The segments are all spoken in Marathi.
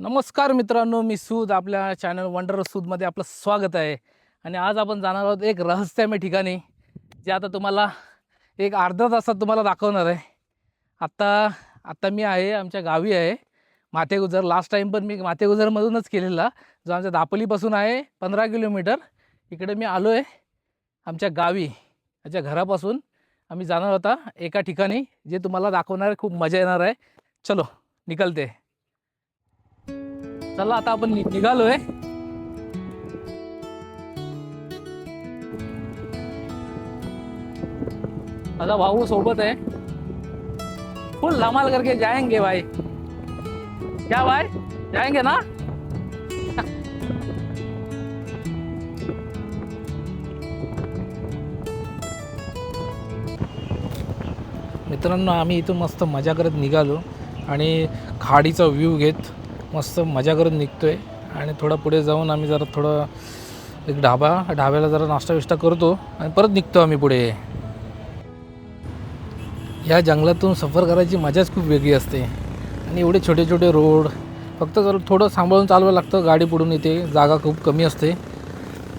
नमस्कार मित्रांनो मी सूद आपल्या चॅनल वंडर सूदमध्ये आपलं स्वागत आहे. आणि आज आपण जाणार आहोत एक रहस्यमय ठिकाणी जे आता तुम्हाला एक अर्धा तासात तुम्हाला दाखवणार आहे. आत्ता आत्ता मी आहे आमच्या गावी आहे. माथेगुजर लास्ट टाईम पण मी माथेगुजरमधूनच केलेला जो आमच्या दापोलीपासून आहे पंधरा किलोमीटर. इकडे मी आलो आहे आमच्या गावी आमच्या घरापासून. आम्ही जाणार होता एका ठिकाणी जे तुम्हाला दाखवणार आहे खूप मजा येणार आहे. चलो निकलते. चला आता आपण निघालोय. माझा भाऊ सोबत आहे. फुल धमाल करके जाएंगे भाई. क्या भाई? जाएंगे ना? मित्रांनो आम्ही इथून मस्त मजा करत निघालो आणि खाडीचा व्ह्यू घेत मस्त मजा करत आहे आणि थोडं पुढे जाऊन आम्ही जरा थोडं एक ढाबा ढाब्याला जरा नाश्ता विष्टा करतो आणि परत निघतो आम्ही पुढे. या जंगलातून सफर करायची मजाच खूप वेगळी असते. आणि एवढे छोटे छोटे रोड फक्त जर थोडं सांभाळून चालवावं लागतं गाडी पुढून येते जागा खूप कमी असते.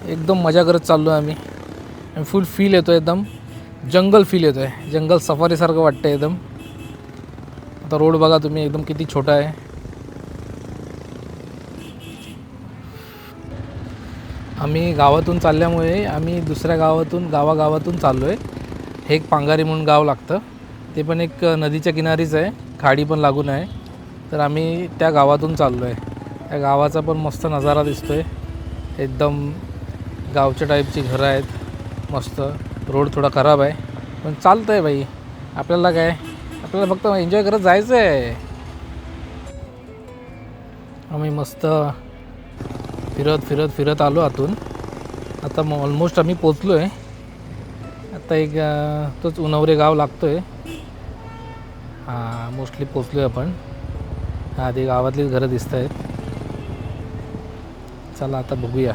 एकदम मजा करत चाललो आहे आम्ही. आणि फुल फील येतो एकदम. जंगल फील येतो आहे जंगल सफारीसारखं वाटतं एकदम. आता रोड बघा तुम्ही एकदम किती छोटा आहे. आम्ही गावातून चालल्यामुळे आम्ही दुसऱ्या गावातून गावागावातून चाललो आहे हे एक पांगारी म्हणून गाव लागतं. ते पण एक नदीच्या किनारीच आहे. खाडी पण लागून आहे. तर आम्ही त्या गावातून चाललो आहे त्या गावाचा पण मस्त नजारा दिसतो आहे एकदम गावच्या टाईपची घरं आहेत. मस्त. रोड थोडा खराब आहे. पण चालतं आहे बाई. आपल्याला काय? आपल्याला फक्त एन्जॉय करत जायचं आहे आम्ही मस्त फिरत फिरत फिरत आलो आतून. आता मग ऑलमोस्ट आम्ही पोचलो आहे आता एक तोच उनवरे गाव लागतो आहे हां मोस्टली पोचलो आहे आपण. हां ते गावातलीच घरं दिसत आहेत चला आता बघूया.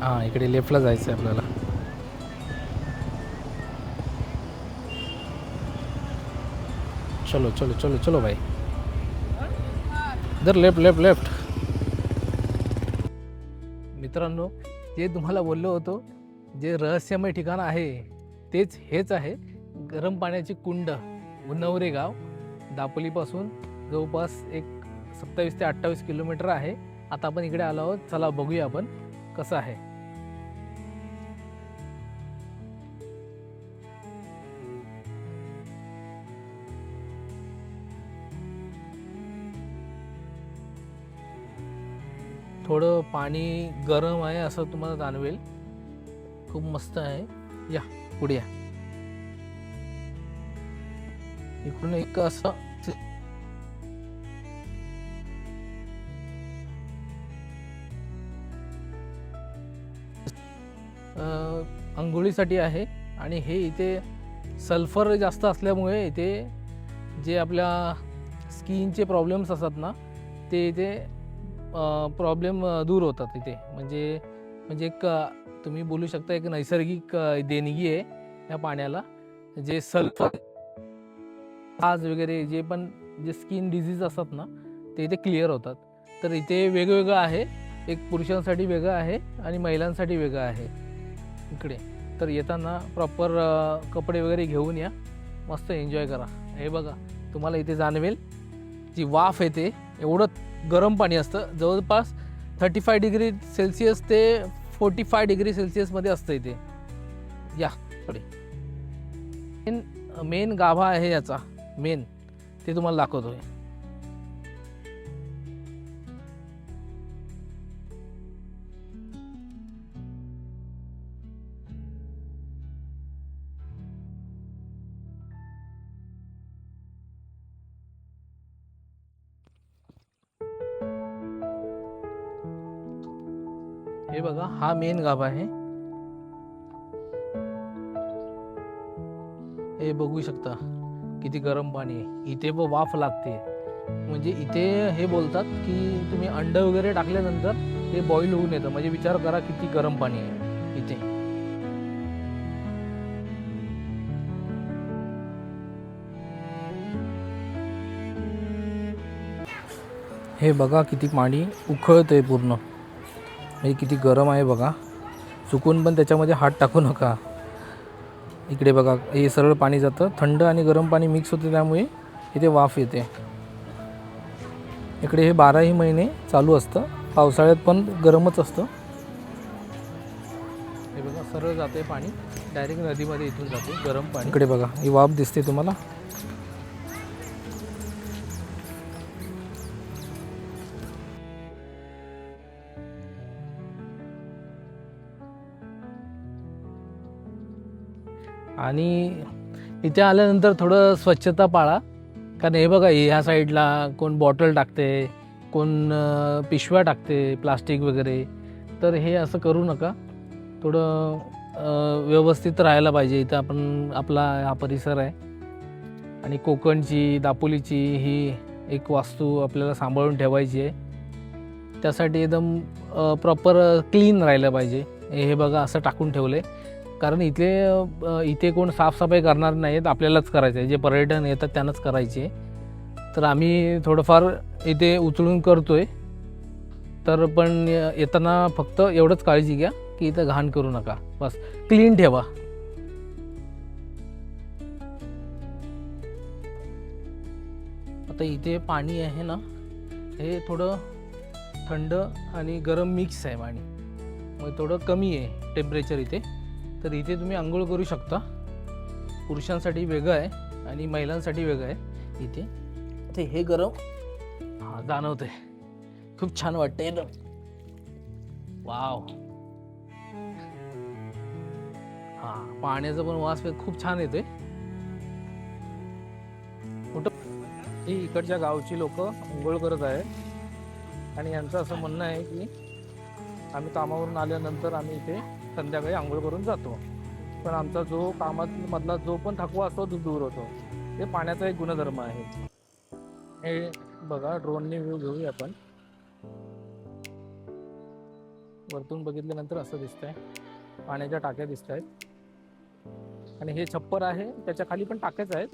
हां इकडे लेफ्टला जायचं आहे आपल्याला. चलो चलो चलो चलो भाई. इधर लेफ्ट लेफ्ट लेफ्ट. मित्रांनो जे तुम्हाला बोललो होतो जे रहस्यमय ठिकाण आहे तेच हेच आहे गरम पाण्याची कुंड उन्नवरे गाव. दापोलीपासून जवळपास एक सत्तावीस ते अठ्ठावीस किलोमीटर आहे. आता आपण इकडे आलो आहोत. चला बघूया आपण कसं आहे. थोडं पाणी गरम आहे असं तुम्हाला जाणवेल. खूप मस्त आहे. या पुढे या. इकडून एक असं आंघोळीसाठी आहे आणि हे इथे सल्फर जास्त असल्यामुळे इथे जे आपल्या स्किनचे प्रॉब्लेम्स असतात ना ते इथे प्रॉब्लेम दूर होतात इथे. म्हणजे म्हणजे एक तुम्ही बोलू शकता एक नैसर्गिक देणगी आहे या पाण्याला. जे सल्फर आज वगैरे जे पण जे स्किन डिझीज असतात ना ते इथे क्लिअर होतात. तर इथे वेगवेगळं आहे. एक पुरुषांसाठी वेगळं आहे आणि महिलांसाठी वेगळं आहे. इकडे. तर येताना प्रॉपर कपडे वगैरे घेऊन या. मस्त एन्जॉय करा. हे बघा तुम्हाला इथे जाणवेल. जी वाफ येते एवढं गरम पाणी असतं. जवळपास थर्टी फाय डिग्री सेल्सिअस ते फोर्टी फाय डिग्री सेल्सिअसमध्ये असतं इथे. या पुढे. मेन मेन गाभा आहे याचा. मेन ते तुम्हाला दाखवतोय. हे बघा हा मेन गाभा आहे. हे बघू शकता किती गरम पाणी आहे. इथे व वाफ लागते. म्हणजे इथे हे बोलतात की तुम्ही अंड वगैरे टाकल्यानंतर ते बॉईल होऊन येतं. म्हणजे विचार करा किती गरम पाणी आहे इथे. हे बघा किती पाणी उखळतंय पूर्ण. हे किती गरम आहे बघा. चुकून पण त्याच्यामध्ये हात टाकू नका. इकडे बघा हे सरळ पाणी जातं. थंड आणि गरम पाणी मिक्स होते त्यामुळे इथे वाफ येते. इकडे हे बाराही महिने चालू असतं. पावसाळ्यात पण गरमच असतं. हे बघा सरळ जाते पाणी. डायरेक्ट नदीमध्ये इथून जाते गरम पाणी. इकडे बघा ही वाफ दिसते तुम्हाला. आणि इथे आल्यानंतर थोडं स्वच्छता पाळा. कारण हे बघा ह्या साईडला कोण बॉटल टाकते कोण पिशव्या टाकते प्लास्टिक वगैरे. तर हे असं करू नका. थोडं व्यवस्थित राहायला पाहिजे. इथं आपण आपला हा परिसर आहे. आणि कोकणची दापोलीची ही एक वास्तू आपल्याला सांभाळून ठेवायची आहे. त्यासाठी एकदम प्रॉपर क्लीन राहिलं पाहिजे. हे बघा असं टाकून ठेवलं आहे कारण इथले इथे कोण साफसफाई करणार नाहीत आपल्यालाच करायचं आहे जे पर्यटन येतात त्यांनाच करायचे तर आम्ही थोडंफार इथे उचलून करतो आहे तर पण येताना फक्त एवढंच काळजी घ्या की इथं घाण करू नका. बस. क्लीन ठेवा. आता इथे पाणी आहे ना हे थोडं थंड आणि गरम मिक्स आहे पाणी. मग थोडं कमी आहे टेम्परेचर इथे. तर इथे तुम्ही आंघोळ करू शकता. पुरुषांसाठी वेगळं आहे आणि महिलांसाठी वेगळं आहे इथे. ते हे गरम. हा जाणवतंय. खूप छान वाटतंय एकदम वाव. हा पाण्याचा पण वास खूप छान येतोय. कुठं ही इकडच्या गावची लोक आंघोळ करत आहेत. आणि यांचं असं म्हणणं आहे की आम्ही कामावरून आल्यानंतर आम्ही इथे संध्याकाळी आंघोळ करून जातो. पण आमचा जो कामात मधला जो पण थकवा असतो तो दूर होतो. ते पाण्याचा एक गुणधर्म आहे. हे बघा ड्रोनने व्ह्यू घेऊया आपण. वरतून बघितल्यानंतर असं दिसतंय. पाण्याच्या टाक्या दिसत आहेत आणि हे छप्पर आहे त्याच्याखाली पण टाक्याच आहेत.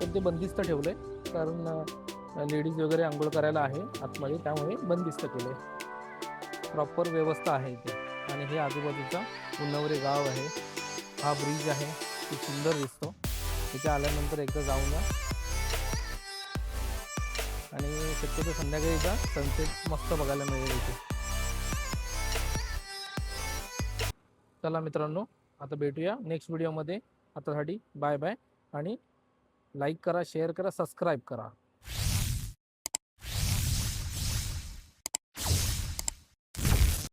पण ते बंदिस्त ठेवलंय. कारण लेडीज वगैरे आंघोळ करायला आहे. आतमध्ये त्यामुळे बंदिस्त केले प्रॉपर व्यवस्था आहे इथे. आणि हे आजूबाजूचा उन्नवरे गाव आहे. हा ब्रिज आहे. खूप सुंदर दिसतो. तिथे आल्यानंतर एकदा जाऊन या. आणि शक्यतो संध्याकाळीचा सनसेट मस्त बघायला मिळेल इथे. चला मित्रांनो आता भेटूया नेक्स्ट व्हिडिओमध्ये आतासाठी बाय बाय आणि लाईक करा शेअर करा सबस्क्राईब करा.